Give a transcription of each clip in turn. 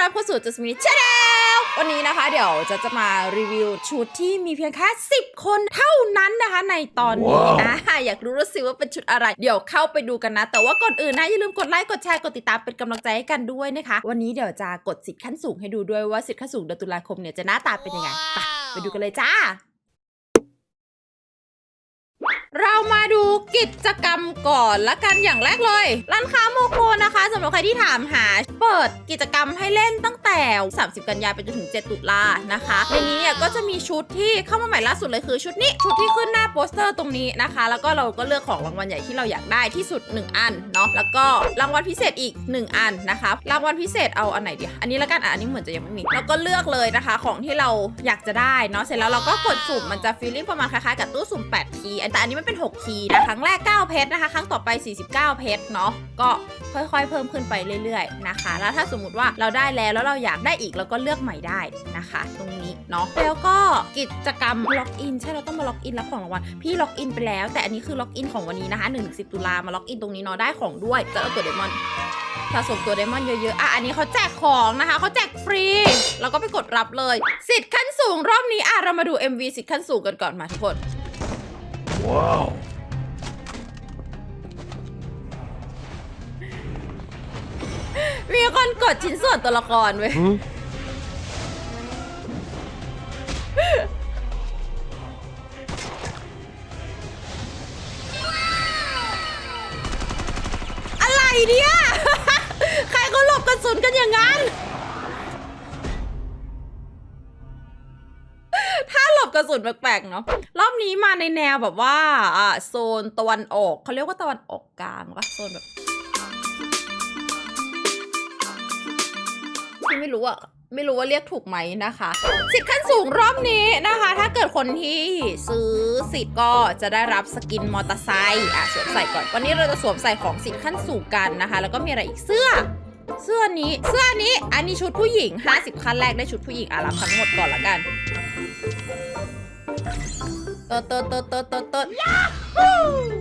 รับเข้าสู่จัสมินชาแนลวันนี้นะคะ เดี๋ยวจะจะมารีวิวชุดที่มีเพียงแค่ 10 คนเท่านั้นนะคะ ในตอนนี้ว้าวอ่าอยากรู้รู้สิว่าเป็นชุดอะไร เดี๋ยวเข้าไปดูกันนะ แต่ว่าก่อนอื่นนะอย่าลืมกดไลค์กดแชร์กดติดตามเป็นกำลังใจให้กันด้วยนะคะ วันนี้เดี๋ยวจะกดสิทธิ์ขั้นสูงให้ดูด้วยว่าสิทธิ์ขั้นสูงเดือนตุลาคมเนี่ยจะหน้าตาเป็นยังไงไปไปดูกันเลยจ้า เรามาดูกิจกรรมก่อนละกันอย่างแรกเลย ร้านค้าโมโคนะคะสำหรับใครที่ถามหา เปิดกิจกรรมให้เล่นตั้งแต่ 30 กันยายนไปจนถึง 7 ตุลานะคะ ในนี้เนี่ยก็จะมีชุดที่เข้ามาใหม่ล่าสุดเลยคือชุดนี้ ชุดที่ขึ้นหน้าโปสเตอร์ตรงนี้นะคะ แล้วก็เราก็เลือกของรางวัลใหญ่ที่เราอยากได้ที่สุด 1 อันเนาะแล้วก็รางวัลพิเศษอีก 1 อันนะคะรางวัลพิเศษเอาอันไหนดีอันนี้ละกันอะอันนี้เหมือนจะยังไม่มีแล้วก็เลือกเลยนะคะ ของที่เราอยากจะได้เนาะเสร็จแล้วเราก็กดสุ่มมันจะฟีลลิ่งประมาณคล้ายๆกับตู้สุ่ม8คีแต่อันนี้มันเป็น 6 คีย์นะ ครั้งแรก 9 เพชรนะคะ ครั้งต่อไป 49 เพชรเนาะ ก็ค่อยๆ เพิ่มขึ้นไปเรื่อยๆ นะคะ แล้วถ้าสมมติว่าเราได้แล้วแล้วเราอยากได้อีกเราก็เลือกใหม่ได้นะคะ ตรงนี้เนาะ แล้วก็กิจกรรมล็อกอินใช่เราต้องมาล็อกอินรับของรางวัล พี่ล็อกอินไปแล้ว แต่อันนี้คือล็อกอินของวันนี้นะคะ1ถึง10ตุลามาล็อกอินตรงนี้เนาะ ได้ของด้วยจะเอาตัวเดมอนสะสมตัวไดมอนด์เยอะๆ อะ อันนี้เขาแจกของนะคะ เขาแจกฟรีเราก็ไปกดรับเลย สิทธิ์ขั้นสูงรอบนี้ อะ เรามาดู MV สิทธิ์ขั้นสูงกันก่อนมาทุกคน ว้าวมีคนกดชิ้นส่วนตัวละครเว้ย ระสุนแปลกๆเนาะรอบนี้มาในแนวแบบว่าอ่าโซนตะวันออกเขาเรียกว่าตะวันออกกลางวะโซนแบบที่ไม่รู้อะไม่รู้ว่าเรียกถูกไหมนะคะ สิทธิ์ขั้นสูงรอบนี้นะคะ ถ้าเกิดคนที่ซื้อสิทธิ์ก็จะได้รับสกินมอเตอร์ไซค์อะสวมใส่ก่อน วันนี้เราจะสวมใส่ของสิทธิ์ขั้นสูงกันนะคะ แล้วก็มีอะไรอีกเสื้อ เสื้อนี้ เสื้อนี้ อันนี้ชุดผู้หญิง 50 ขั้นแรกได้ชุดผู้หญิงอะรับทั้งหมดก่อนละกัน ตดเติร์ดเติร์ดเติร์ดเติร์ดเติร์ด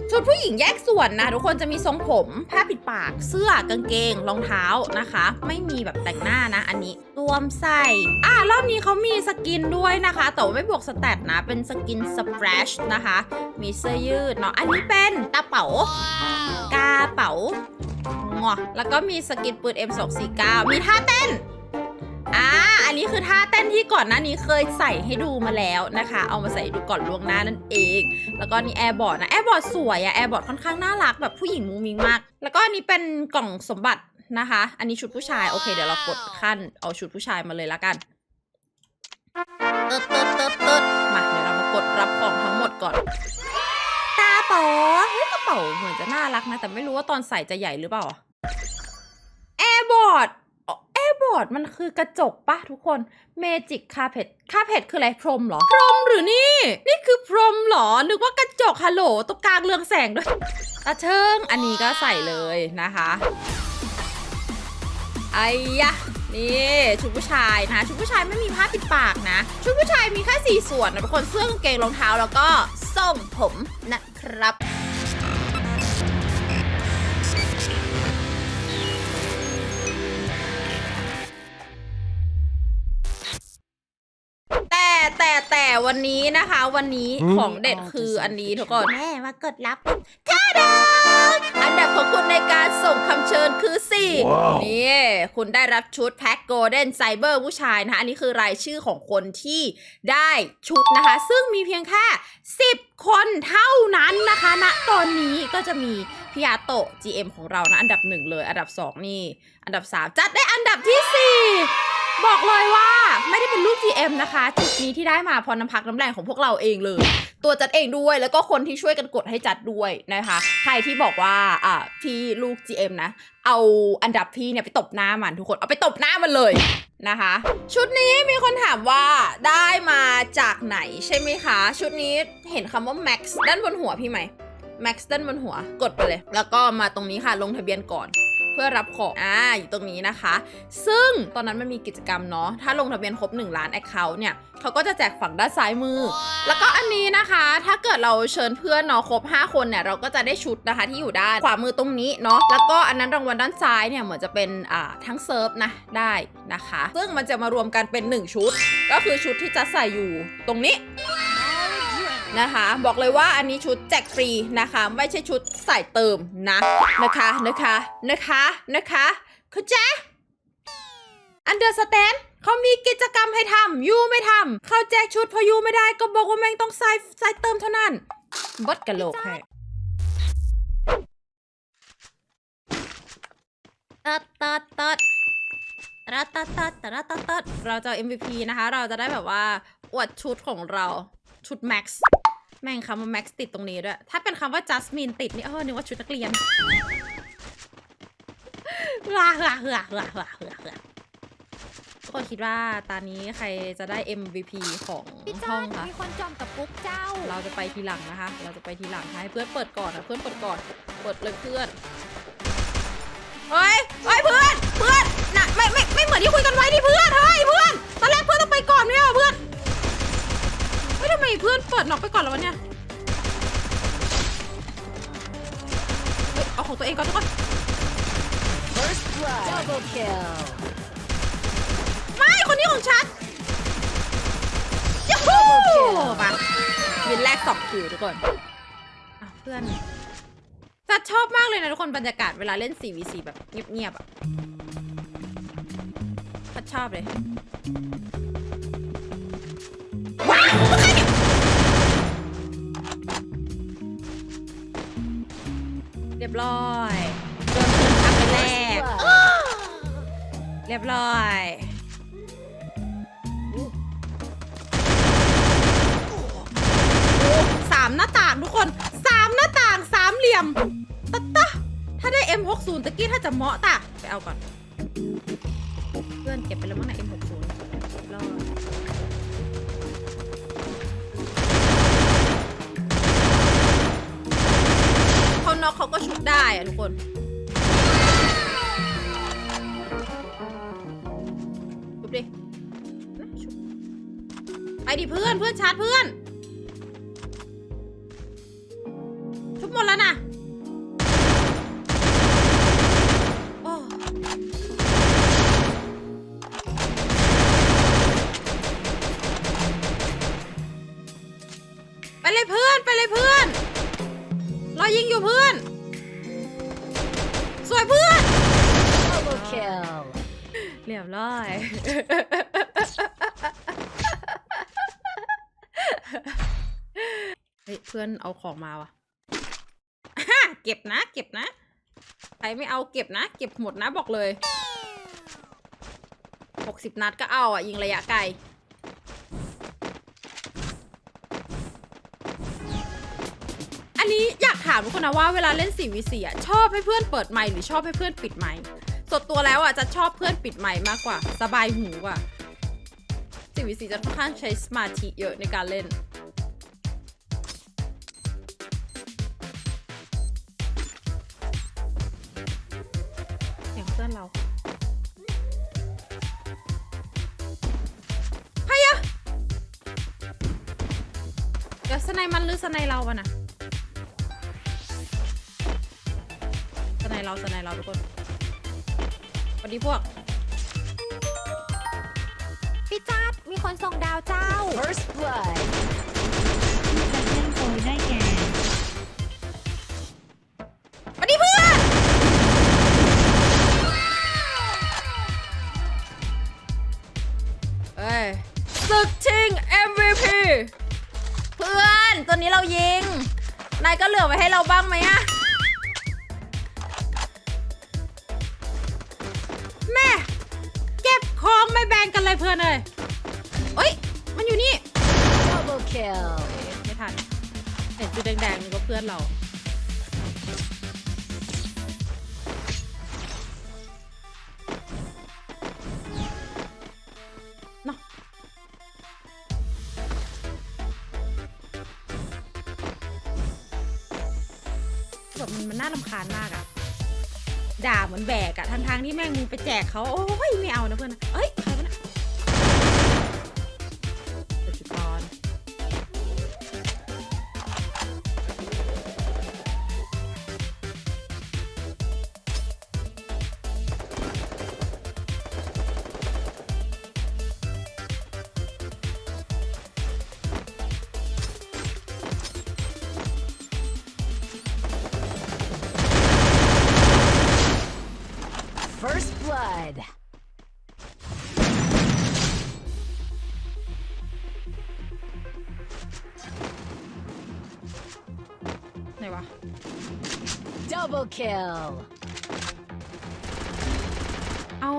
ชุดผู้หญิงแยกส่วนนะ ทุกคนจะมีทรงผมผ้าปิดปากเสื้อกางเกงรองเท้านะคะ ไม่มีแบบแต่งหน้านะ อันนี้รวมใส่อ่ารอบนี้เขามีสกินด้วยนะคะ แต่ว่าไม่บวกสแตทนะ เป็นสกินสเปรชนะคะ มีเสื้อยืดเนาะอันนี้เป็นกระเป๋ากระเป๋างอแล้วก็มีสกินปืน M249 มีท่าเต้น อ่าอันนี้คือท่าเต้นที่ก่อนหน้านี้เคยใส่ให้ดูมาแล้วนะคะ เอามาใส่ดูก่อนล่วงหน้านั่นเอง แล้วก็นี่แอร์บอร์ดนะแอร์บอร์ดสวยอะแอร์บอร์ดค่อนข้างน่ารักแบบผู้หญิงมุ้งมิ้งมาก แล้วก็อันนี้เป็นกล่องสมบัตินะคะ อันนี้ชุดผู้ชายโอเคเดี๋ยวเรากดขั้นเอาชุดผู้ชายมาเลยละกันเติร์ดเติร์ดเติร์ดเติร์ดมาเดี๋ยวเรามากดรับของทั้งหมดก่อนกระเป๋าเฮ้ยกระเป๋าเหมือนจะน่ารักนะ แต่ไม่รู้ว่าตอนใส่จะใหญ่หรือเปล่าแอร์บอร์ด บอร์ดมันคือกระจกปะทุกคนเมจิกคาเพดคาเพดคืออะไรพรมเหรอ พรมหรือนี่ นี่คือพรมเหรอ นึกว่ากระจกฮัลโหลตรงกลางเรืองแสงด้วยตาเชิงอันนี้ก็ใส่เลยนะคะไอ้ยะนี่ชุดผู้ชายนะชุดผู้ชายไม่มีผ้าปิดปากนะ ชุดผู้ชายมีแค่สี่ส่วนนะเป็นคนเสื้อกางเกงรองเท้าแล้วก็ส้มผมนะครับ แต่แต่วันนี้นะคะวันนี้อืม ของเด็ดคืออันนี้ทุกคนแม่มากดรับค่าดาวอันดับของคุณในการส่งคำเชิญคือ4ว้าวนี่คุณได้รับชุดแพ็คโกลเด้นไซเบอร์ผู้ชายนะคะ อันนี้คือรายชื่อของคนที่ได้ชุดนะคะ ซึ่งมีเพียงแค่ 10 คนเท่านั้นนะคะณตอนนี้ก็จะมีพี่อาโตะ GM ของเรานะ อันดับหนึ่งเลย อันดับ2นี่ อันดับ3จัดได้อันดับที่4 บอกเลยว่าไม่ได้เป็นลูก GM นะคะชุดนี้ที่ได้มาพรน้ำพักน้ำแรงของพวกเราเองเลย ตัวจัดเองด้วยแล้วก็คนที่ช่วยกันกดให้จัดด้วยนะคะ ใครที่บอกว่าอ่าพี่ลูก GM นะ เอาอันดับพี่เนี่ยไปตบหน้ามันทุกคนเอาไปตบหน้ามันเลยนะคะ ชุดนี้มีคนถามว่าได้มาจากไหนใช่ไหมคะ ชุดนี้เห็นคำว่า Max ด้านบนหัวพี่ไหม Max ด้านบนหัวกดไปเลย แล้วก็มาตรงนี้ค่ะลงทะเบียนก่อน พื่อรับของอ่าอยู่ตรงนี้นะคะ ซึ่งตอนนั้นมันมีกิจกรรมเนาะถ้าลงทะเบียนครบ 1 ล้าน Account เนี่ยเขาก็จะแจกฝั่งด้านซ้ายมือ แล้วก็อันนี้นะคะ ถ้าเกิดเราเชิญเพื่อนเนาะครบ 5 คนเนี่ยเราก็จะได้ชุดนะคะที่อยู่ด้านขวามือตรงนี้เนาะแล้วก็อันนั้นรางวัลด้านซ้ายเนี่ยเหมือนจะเป็นอ่าทั้งเซิร์ฟนะได้นะคะ ซึ่งมันจะมารวมกันเป็น 1 ชุด ก็คือชุดที่จะใส่อยู่ตรงนี้ นะคะ บอกเลยว่าอันนี้ชุดแจกฟรีนะคะ ไม่ใช่ชุดใส่เติมนะนะคะนะคะนะคะนะคะเข้าใจอันเดอร์สแตนเขามีกิจกรรมให้ทำยูไม่ทำเขาแจกชุดพอยูไม่ได้ก็บอกว่าแม่งต้องใส่ใส่เติมเท่านั้นบดกะโหลกให้ตัดตัดตัดตัดตัดตัดตัดตัดตัดเราจะเอา MVP นะคะ เราจะได้แบบว่าอวดชุดของเรา ชุด Max แม่งคำว่า Max ติดตรงนี้ด้วย ถ้าเป็นคำว่า Jasmine ติดนี่เออนึกว่าชุดนักเรียนว้าว้าว้าว้าว้าว้าว้าทุกคนคิดว่าตอนนี้ใครจะได้ MVP ของพี่ห้จ้าองคะมีคนจอมกับปุ๊กเจ้า เราจะไปทีหลังนะคะ เราจะไปทีหลังให้เพื่อนเปิดก่อนนะเพื่อนเปิดก่อนเปิดเลยเพื่อนเฮ้ยเฮ้ย มเพื่อนเปิดน็อกไปก่อนแล้ววะเนี่ยเฮ้ยเอาของตัวเองก่อนทุกคน First blood double kill ไม่คนนี้ของฉันยูฮูมาวินแรกสองคิวทุกคนอะเพื่อนจัดชอบมากเลยนะทุกคนบรรยากาศเวลาเล่น 4v4 แบบเงียบๆอะพัดชอบเลย เรียบร้อยโดนเพื่อนทักไปแรกเรียบร้อยสามหน้าต่างทุกคนสามหน้าต่างสามเหลี่ยมตะตะถ้าได้ M60 ตะกี้ถ้าจะเหมาะตะไปเอาก่อน เพื่อนเก็บไปแล้วมั้งนะ M60 อะทุกคน ชุบดิ ไปดิเพื่อนเพื่อนชาร์จเพื่อน ชุบหมดแล้วนะโอ้ไปเลยเพื่อน ไปเลยเพื่อน รอยิงอยู่เพื่อน kill เรียบร้อยเฮ้ยเพื่อนเอาของมาว่ะเก็บนะ เก็บนะใครไม่เอาเก็บนะ เก็บหมดนะบอกเลยหกสิบนัดก็เอาอะ ยิงระยะไกลอันนี้อยากถามทุกคนนะว่าเวลาเล่น 4v4 อะ ชอบให้เพื่อนเปิดไมค์หรือชอบให้เพื่อนปิดไมค์ ส่วนตัวแล้วอะจะชอบเพื่อนปิดไมค์มากกว่า สบายหูกว่า 4v4 จะค่อนข้างใช้สมาธิเยอะในการเล่น เสียงเพื่อนเราใครอะเดี๋ยวสไนมันหรือสไนเราอะนะสไนเราสไนเราทุกคน วัสดีพวก พี่จ้าดมีคนส่งดาวเจ้า First blood งไม่แบ่งกันเลยเพื่อนเลยเอ้ย มันอยู่นี่ double kill ไม่ทันเห็นจุดแดงๆนี่ก็เพื่อนเราเนาะแบบมันมันน่ารำคาญมากอะด่าเหมือนแบกอะทั้งทางๆที่แม่งมึงไปแจกเขาโอ้ยไม่เอานะเพื่อนนะเอ้ย double kill เอา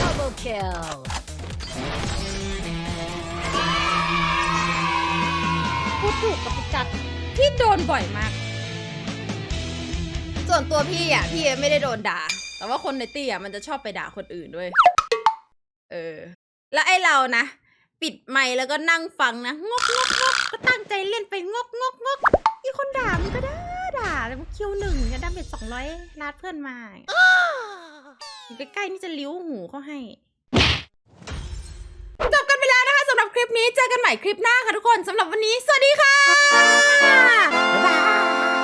double kill พูดถูกกับพิกัดที่โดนบ่อยมาก ส่วนตัวพี่อะ พี่ไม่ได้โดนด่า แต่ว่าคนในตี้อะมันจะชอบไปด่าคนอื่นด้วยเออแล้วไอเรานะ ปิดไมค์แล้วก็นั่งฟังนะ งกงกงกก็ตั้งใจเล่นไปงกงกงกอีคนด่ามันก็ได่าด่าแล้วคิวหนึ่งจะได้เป็นสองร้อยลาดเพื่อนมาใกล้ๆนี่จะลิ้วหูเขาให้จบกันไปแล้วนะคะสำหรับคลิปนี้เจอกันใหม่คลิปหน้าค่ะทุกคนสำหรับวันนี้ สวัสดีค่ะ